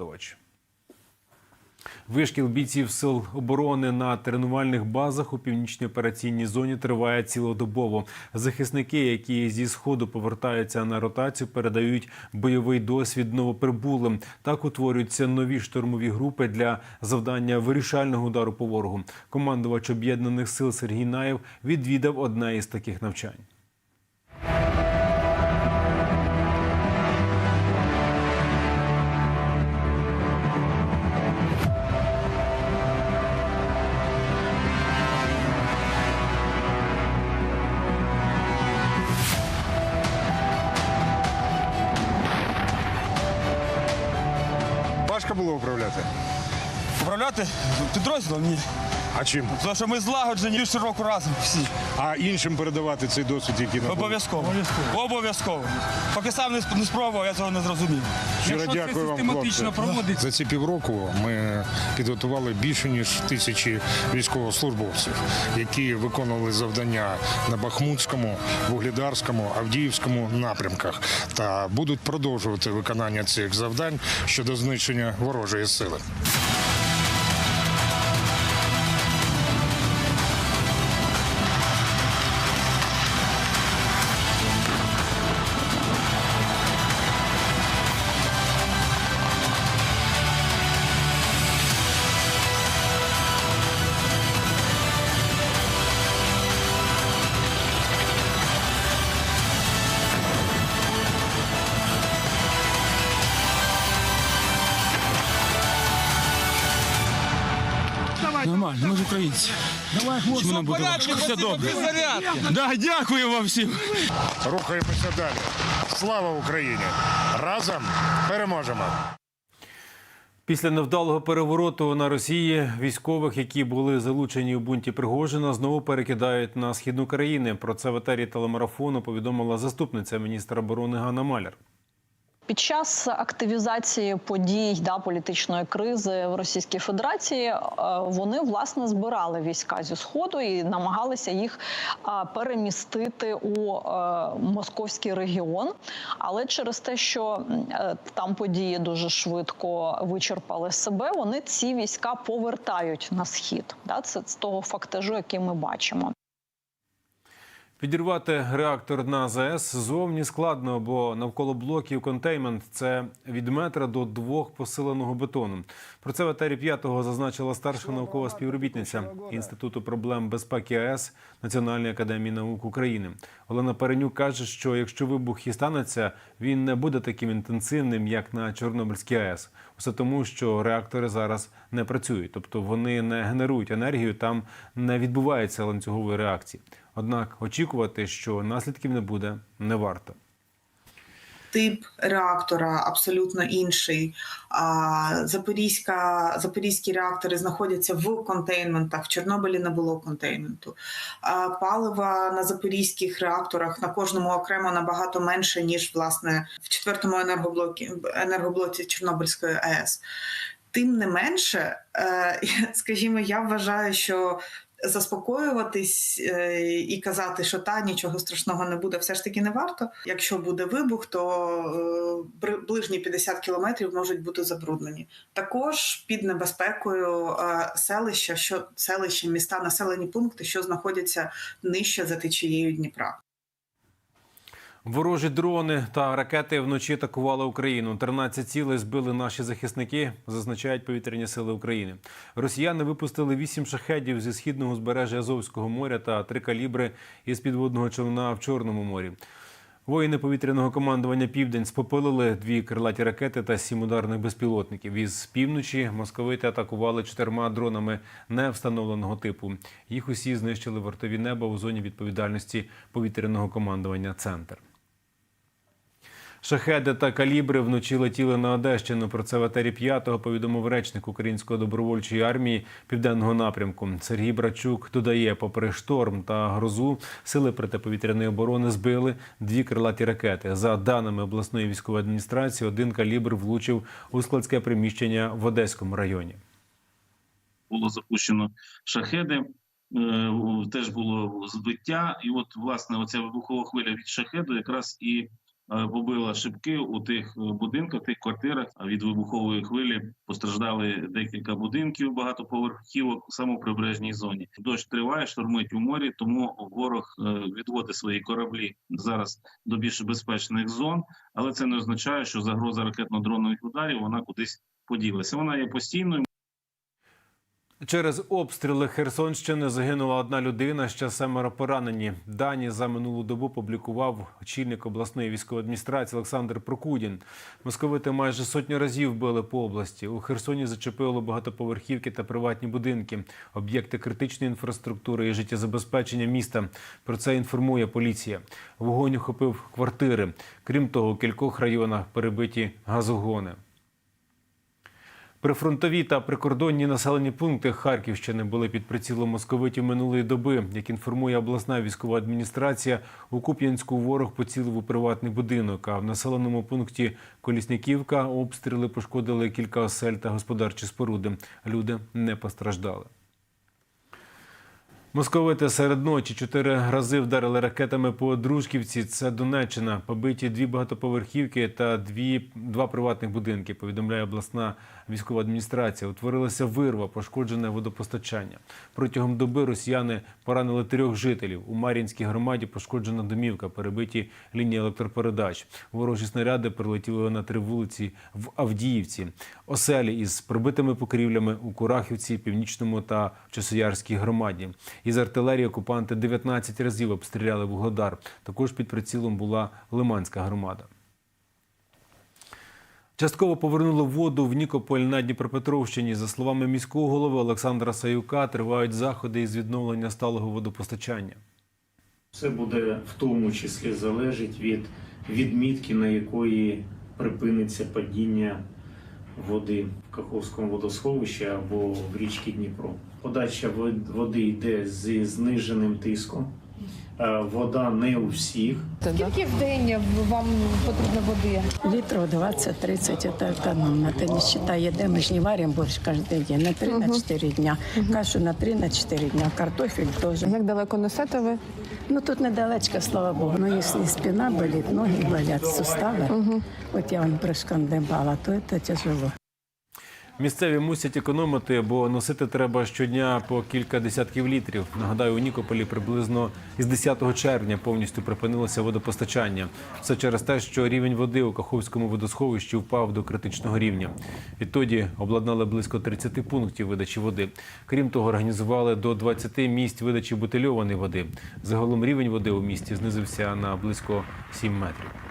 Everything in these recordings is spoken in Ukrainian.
командувач. Вишкіл бійців сил оборони на тренувальних базах у північній операційній зоні триває цілодобово. Захисники, які зі сходу повертаються на ротацію, передають бойовий досвід новоприбулим. Так утворюються нові штурмові групи для завдання вирішального удару по ворогу. Командувач об'єднаних сил Сергій Наєв відвідав одне із таких навчань. Управляти. Управляти підрозділом ні. А чим? Тому що ми злагоджені більше року разом всі. А іншим передавати цей досвід, який набув? Обов'язково. Обов'язково. Поки сам не, сп- не спробував, я цього не зрозумів. Щиро дякую вам, хлопці. проводиться. За ці півроку ми підготували більше ніж тисячі військовослужбовців, які виконували завдання на Бахмутському, Вугледарському, Авдіївському напрямках та будуть продовжувати виконання цих завдань щодо знищення ворожої сили. Давай, хлопці, нам буде. Все добре. Да, дякую вам всім. Рухаємося далі. Слава Україні! Разом переможемо! Після невдалого перевороту на Росії військових, які були залучені у бунті Пригожина, знову перекидають на східну країни. Про це в етері телемарафону повідомила заступниця міністра оборони Ганна Маляр. Під час активізації подій да політичної кризи в Російській Федерації е, вони власне збирали війська зі сходу і намагалися їх перемістити у е, московський регіон. Але через те, що е, там події дуже швидко вичерпали себе, вони ці війська повертають на схід. Да, це з того фактажу, який ми бачимо. Підірвати реактор на ЗАЕС зовні складно, бо навколо блоків контеймент це від метра до двох посиленого бетону. Про це в етері п'ятого зазначила старша наукова співробітниця інституту проблем безпеки АЕС Національної академії наук України. Олена Перенюк каже, що якщо вибух і станеться, він не буде таким інтенсивним, як на Чорнобильській АЕС. Усе тому, що реактори зараз не працюють, тобто вони не генерують енергію, там не відбувається ланцюгової реакції. Однак очікувати, що наслідків не буде, не варто. тип реактора абсолютно інший. Запорізька, запорізькі реактори знаходяться в контейнментах. В Чорнобилі не було контейнменту. Палива на запорізьких реакторах на кожному окремо набагато менше, ніж власне в четвертому енергоблокі енергоблоці Чорнобильської АЕС. Тим не менше, е, скажімо, я вважаю, що заспокоюватись е, і казати, що та нічого страшного не буде, все ж таки не варто. Якщо буде вибух, то е, ближні 50 кілометрів можуть бути забруднені. Також під небезпекою е, селища, що селища, міста, населені пункти, що знаходяться нижче за течією Дніпра. Ворожі дрони та ракети вночі атакували Україну. 13 цілей збили наші захисники, зазначають повітряні сили України. Росіяни випустили 8 шахедів зі східного узбережжя Азовського моря та три калібри із підводного човна в Чорному морі. Воїни повітряного командування Південь спопилили дві крилаті ракети та сім ударних безпілотників. Із півночі московити атакували чотирма дронами невстановленого типу. Їх усі знищили вартові неба у зоні відповідальності повітряного командування Центр. Шахеди та калібри вночі летіли на Одещину. Про це в етері п'ятого повідомив речник Української добровольчої армії південного напрямку. Сергій Брачук додає, попри шторм та грозу, сили протиповітряної оборони збили дві крилаті ракети. За даними обласної військової адміністрації, один калібр влучив у складське приміщення в Одеському районі. було запущено шахеди. е, Теж було збиття, і от власне оця вибухова хвиля від шахеду якраз і побила шибки у тих е, будинках, тих квартирах. Від вибухової хвилі постраждали декілька будинків, багатоповерхівок саме в прибережній зоні. Дощ триває, штормить у морі, тому ворог е, відводить свої кораблі зараз до більш безпечних зон, але це не означає, що загроза ракетно-дронових ударів вона кудись поділася. Вона є постійною. Через обстріли Херсонщини загинула одна людина, ще семеро поранені. Дані за минулу добу публікував очільник обласної військової адміністрації Олександр Прокудін. Московити майже сотню разів били по області. У Херсоні зачепило багатоповерхівки та приватні будинки, об'єкти критичної інфраструктури і життєзабезпечення міста. Про це інформує поліція. Вогонь охопив квартири. Крім того, у кількох районах перебиті газогони. Прифронтові та прикордонні населені пункти Харківщини були під прицілом московитів минулої доби. Як інформує обласна військова адміністрація, у Куп'янську ворог поцілив у приватний будинок. А в населеному пункті Колісняківка обстріли пошкодили кілька осель та господарчі споруди. Люди не постраждали. Московити серед ночі чотири рази вдарили ракетами по Дружківці. Це Донеччина. Побиті дві багатоповерхівки та дві, два приватних будинки, повідомляє обласна військова адміністрація. Утворилася вирва, пошкоджене водопостачання. Протягом доби росіяни поранили трьох жителів. У Мар'їнській громаді пошкоджена домівка, перебиті лінії електропередач. Ворожі снаряди прилетіли на три вулиці в Авдіївці. Оселі із пробитими покрівлями у Курахівці, Північному та Часоярській громаді. Із артилерії окупанти 19 разів обстріляли Вугледар. Також під прицілом була Лиманська громада. Частково повернули воду в Нікополь на Дніпропетровщині. За словами міського голови Олександра Саюка, тривають заходи із відновлення сталого водопостачання. Це буде в тому числі залежить від відмітки, на якої припиниться падіння води в Каховському водосховищі або в річці Дніпро. Подача вод- води йде зі зниженим тиском. Е, Вода не у всіх. Скільки в день вам потрібно води? Литров 20-30 это экономно. Это не считая еды. Мы же не варим борщ каждый день. На 3 на 4 дня. Кашу на 3 на 4 дня. Картофель тоже. Як далеко несете ви? Ну тут недалечко, слава богу. Ну, если спина болит, ноги болят, суставы. Вот я вам прошкандебала, то это тяжело. Місцеві мусять економити, бо носити треба щодня по кілька десятків літрів. Нагадаю, у Нікополі приблизно із 10 червня повністю припинилося водопостачання. Все через те, що рівень води у Каховському водосховищі впав до критичного рівня. Відтоді обладнали близько 30 пунктів видачі води. Крім того, організували до 20 місць видачі бутильованої води. Загалом рівень води у місті знизився на близько 7 метрів.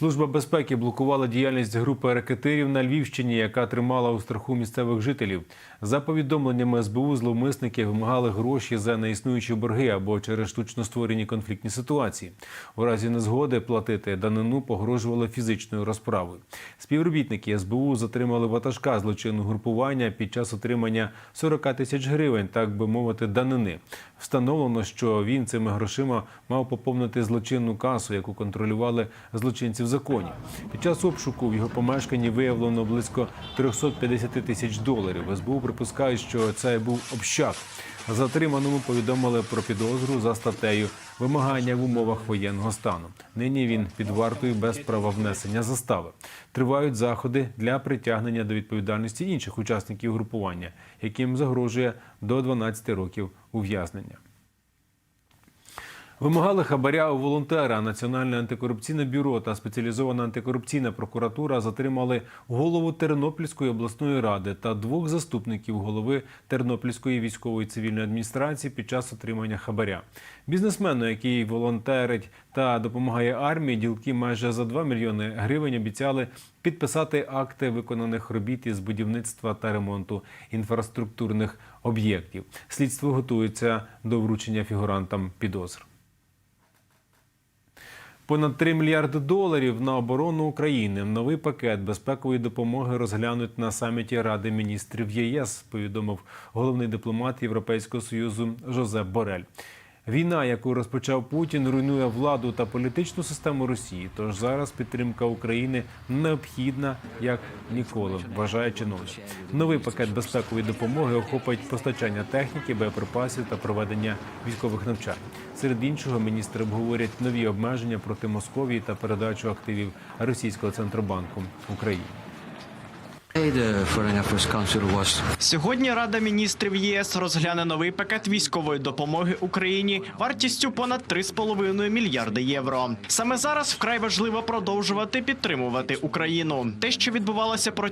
Служба безпеки блокувала діяльність групи ракетирів на Львівщині, яка тримала у страху місцевих жителів. За повідомленнями СБУ, зловмисники вимагали гроші за неіснуючі борги або через штучно створені конфліктні ситуації. У разі незгоди платити данину погрожували фізичною розправою. Співробітники СБУ затримали ватажка злочинного групування під час отримання 40 тисяч гривень, так би мовити, данини. Встановлено, що він цими грошима мав поповнити злочинну касу, яку контролювали злочинці в законі. Під час обшуку в його помешканні виявлено близько 350 тисяч доларів. СБУ припускає, що це був общак. Затриманому повідомили про підозру за статтею вимагання в умовах воєнного стану. Нині він під вартою без права внесення застави. Тривають заходи для притягнення до відповідальності інших учасників групування, яким загрожує до 12 років ув'язнення. Вимагали хабаря у волонтера. Національне антикорупційне бюро та спеціалізована антикорупційна прокуратура затримали голову Тернопільської обласної ради та двох заступників голови Тернопільської військової цивільної адміністрації під час отримання хабаря. Бізнесмену, який волонтерить та допомагає армії, ділки майже за 2 мільйони гривень обіцяли підписати акти виконаних робіт із будівництва та ремонту інфраструктурних об'єктів. Слідство готується до вручення фігурантам підозр. Понад 3 мільярди доларів на оборону України. Новий пакет безпекової допомоги розглянуть на саміті Ради міністрів ЄС. Повідомив головний дипломат Європейського союзу Жозеп Борель. Війна, яку розпочав Путін, руйнує владу та політичну систему Росії. Тож зараз підтримка України необхідна як ніколи, вважає чиновник. Новий пакет безпекової допомоги охопить постачання техніки, боєприпасів та проведення військових навчань. Серед іншого, міністри обговорять нові обмеження проти Московії та передачу активів російського центробанку Україні. Сьогодні Рада міністрів ЄС розгляне новий пакет військової допомоги Україні вартістю понад 3,5 мільярди євро. Саме зараз вкрай важливо продовжувати підтримувати Україну. Те, що відбувалося протягом